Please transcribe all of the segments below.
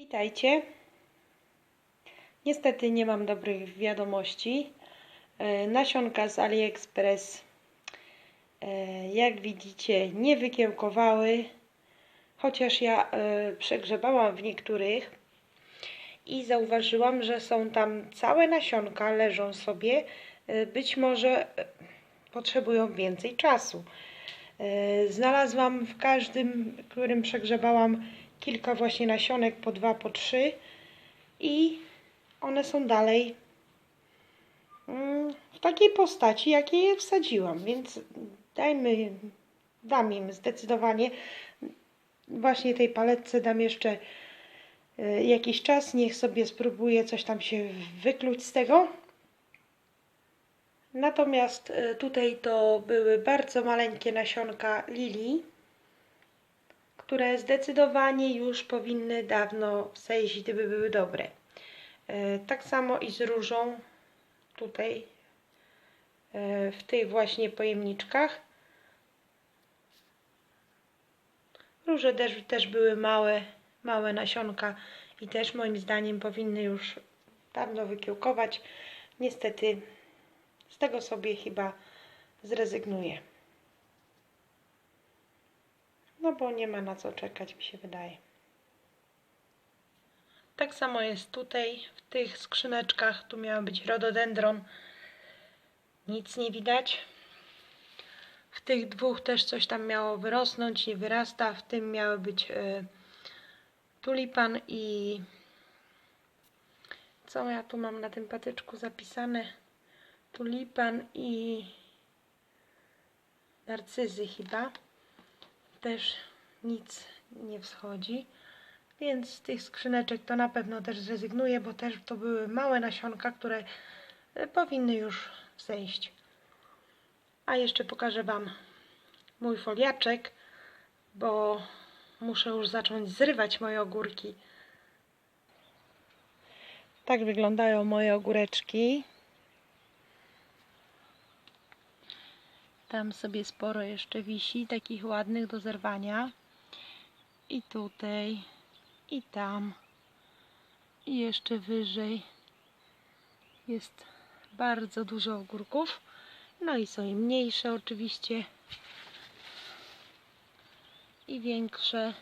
Witajcie. Niestety nie mam dobrych wiadomości. E, Nasionka z AliExpress, e, jak widzicie, nie wykiełkowały, chociaż ja e, przegrzebałam w niektórych i zauważyłam, że są tam całe nasionka, leżą sobie. Być może potrzebują więcej czasu. Znalazłam w każdym, którym przegrzebałam, kilka właśnie nasionek, po dwa, po trzy. I one są dalej mm, w takiej postaci, jakiej je wsadziłam, więc dajmy, dam im zdecydowanie. Właśnie tej paletce dam jeszcze e, jakiś czas, niech sobie spróbuje coś tam się wykluć z tego. Natomiast e, tutaj to były bardzo maleńkie nasionka lilii, które zdecydowanie już powinny dawno zejść, gdyby były dobre. E, Tak samo i z różą tutaj e, w tych właśnie pojemniczkach. Róże też, też były małe, małe nasionka i też moim zdaniem powinny już dawno wykiełkować. Niestety z tego sobie chyba zrezygnuję. No bo nie ma na co czekać, mi się wydaje. Tak samo jest tutaj, w tych skrzyneczkach. Tu miał być rododendron. Nic nie widać. W tych dwóch też coś tam miało wyrosnąć, nie wyrasta. W tym miały być e, tulipan i co ja tu mam na tym patyczku zapisane? Tulipan i narcyzy chyba. Też nic nie wschodzi. Więc z tych skrzyneczek to na pewno też zrezygnuję, bo też to były małe nasionka, które e, powinny już zejść. A jeszcze pokażę Wam mój foliaczek, bo muszę już zacząć zrywać moje ogórki. Tak wyglądają moje ogóreczki. Tam sobie sporo jeszcze wisi, takich ładnych do zerwania. I tutaj, i tam, i jeszcze wyżej jest bardzo dużo ogórków. No i są i mniejsze oczywiście, i większe,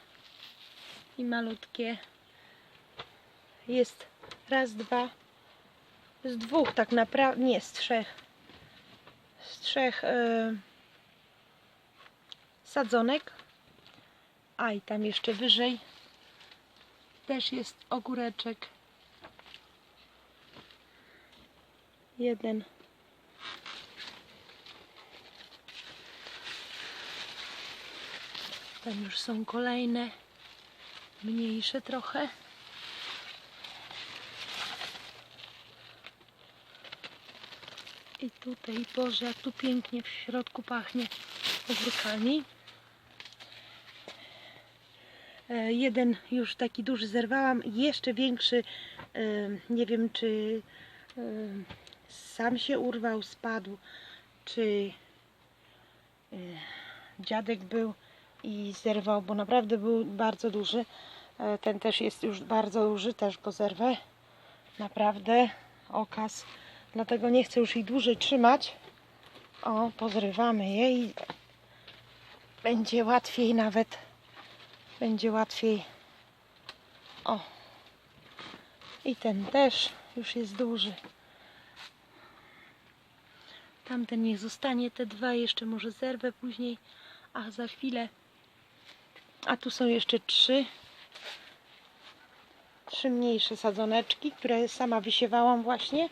i malutkie. Jest raz, dwa, z dwóch tak naprawdę, nie, z trzech trzech e, sadzonek. A i tam jeszcze wyżej też jest ogóreczek. Jeden. Tam już są kolejne, mniejsze trochę. I tutaj, Boże, jak tu pięknie w środku pachnie ogórkami. E, Jeden już taki duży zerwałam, jeszcze większy, e, nie wiem czy e, sam się urwał, spadł, czy dziadek był i zerwał, bo naprawdę był bardzo duży. Ten też jest już bardzo duży, też go zerwę. Naprawdę okaz. Dlatego nie chcę już ich dłużej trzymać. O, pozrywamy je i będzie łatwiej nawet. Będzie łatwiej. O. I ten też już jest duży. Tamten niech zostanie, te dwa jeszcze może zerwę później. A za chwilę. A tu są jeszcze trzy. Trzy mniejsze sadzoneczki, które sama wysiewałam właśnie.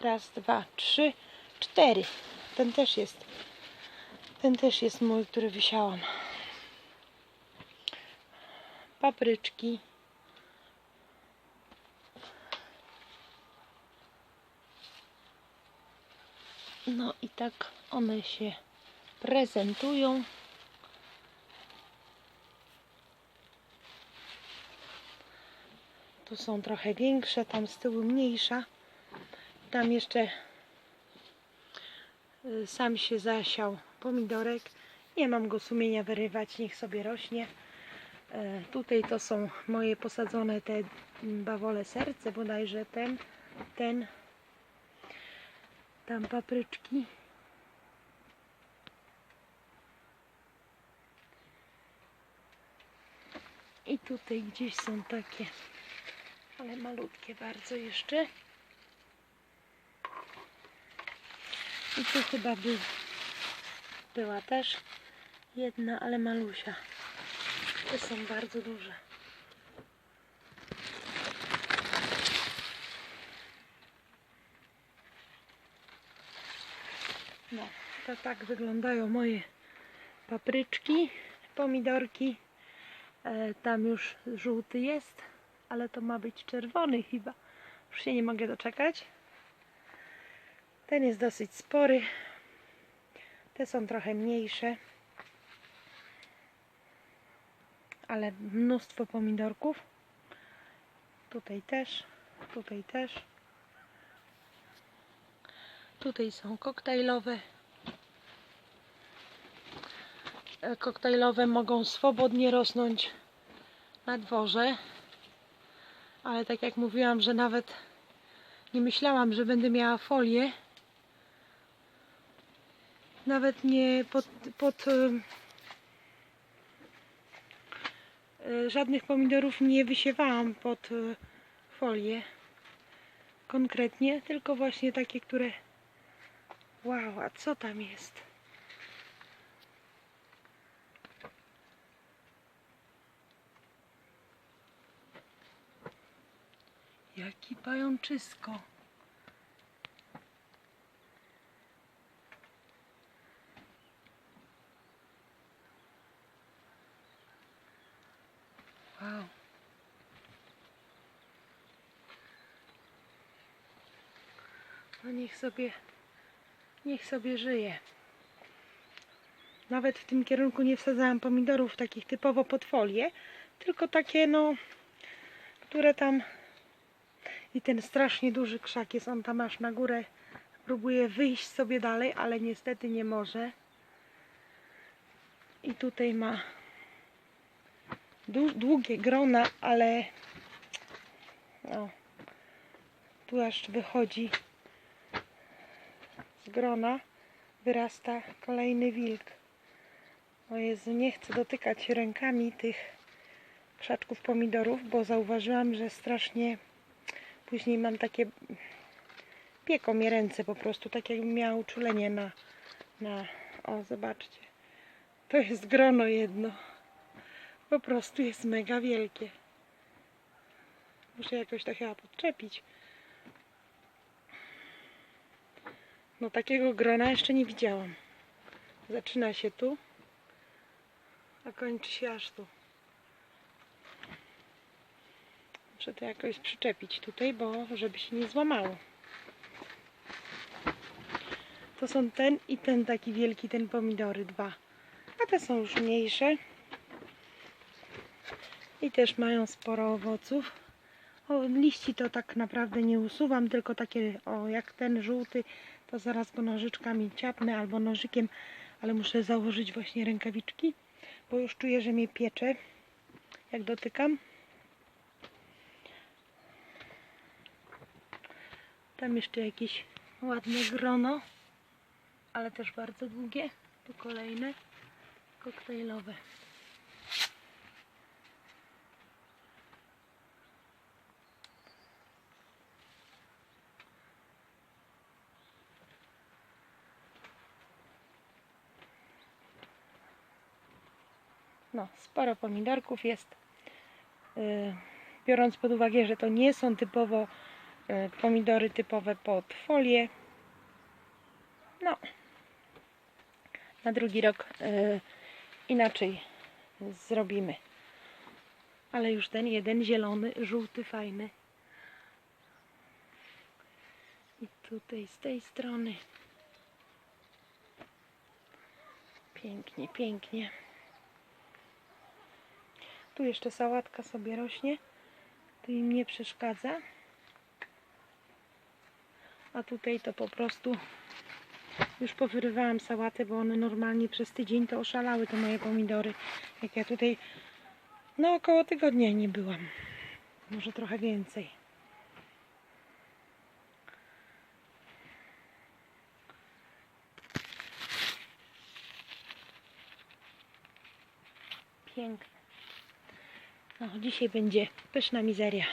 Raz, dwa, trzy, cztery. Ten też jest. Ten też jest mój, który wysiałam. Papryczki. No i tak one się prezentują. Tu są trochę większe, tam z tyłu mniejsza. Tam jeszcze y, sam się zasiał pomidorek. Nie mam go sumienia wyrywać, niech sobie rośnie. E, tutaj to są moje posadzone te bawole serce, bodajże ten, ten, tam papryczki. I tutaj gdzieś są takie, ale malutkie bardzo jeszcze. I tu chyba był, była też jedna, ale malusia. Te są bardzo duże. No, to tak wyglądają moje papryczki, pomidorki. E, tam już żółty jest, ale to ma być czerwony chyba. Już się nie mogę doczekać. Ten jest dosyć spory. Te są trochę mniejsze. Ale mnóstwo pomidorków. Tutaj też. Tutaj też. Tutaj są koktajlowe. E, Koktajlowe mogą swobodnie rosnąć na dworze. Ale tak jak mówiłam, że nawet nie myślałam, że będę miała folię. Nawet nie pod, pod e, e, żadnych pomidorów nie wysiewałam pod e, folię konkretnie, tylko właśnie takie, które wow, a co tam jest? Jaki pajączysko. No niech sobie, niech sobie żyje. Nawet w tym kierunku nie wsadzałam pomidorów takich typowo pod folię, tylko takie no, które tam i ten strasznie duży krzak jest, on tam aż na górę próbuje wyjść sobie dalej, ale niestety nie może. I tutaj ma dłu- długie grona, ale no, tu aż wychodzi z grona, wyrasta kolejny wilk. O Jezu, nie chcę dotykać rękami tych krzaczków pomidorów, bo zauważyłam, że strasznie później mam takie pieką mnie ręce po prostu, tak jakbym miała uczulenie na, na o zobaczcie. To jest grono jedno. Po prostu jest mega wielkie. Muszę jakoś to chyba podczepić no takiego grona jeszcze nie widziałam zaczyna się tu a kończy się aż tu Muszę to jakoś przyczepić tutaj, bo żeby się nie złamało. To są ten i ten taki wielki, ten pomidory, dwa. A te są już mniejsze. I też mają sporo owoców. O, liści to tak naprawdę nie usuwam, tylko takie, o jak ten żółty, to zaraz go nożyczkami ciapnę albo nożykiem, ale muszę założyć właśnie rękawiczki, bo już czuję, że mnie piecze, jak dotykam. Tam jeszcze jakieś ładne grono, ale też bardzo długie. Tu kolejne koktajlowe. No, sporo pomidorków jest. Yy, biorąc pod uwagę, że to nie są typowo e, pomidory typowe pod folię. No, na drugi rok e, inaczej zrobimy. Ale już ten jeden zielony, żółty, fajny. I tutaj z tej strony. Pięknie, pięknie. Tu jeszcze sałatka sobie rośnie. To im nie przeszkadza. A tutaj to po prostu już powyrywałam sałatę, bo one normalnie przez tydzień to oszalały te moje pomidory. Jak ja tutaj No około tygodnia nie byłam. Może trochę więcej. Piękne. No, dzisiaj będzie pyszna mizeria.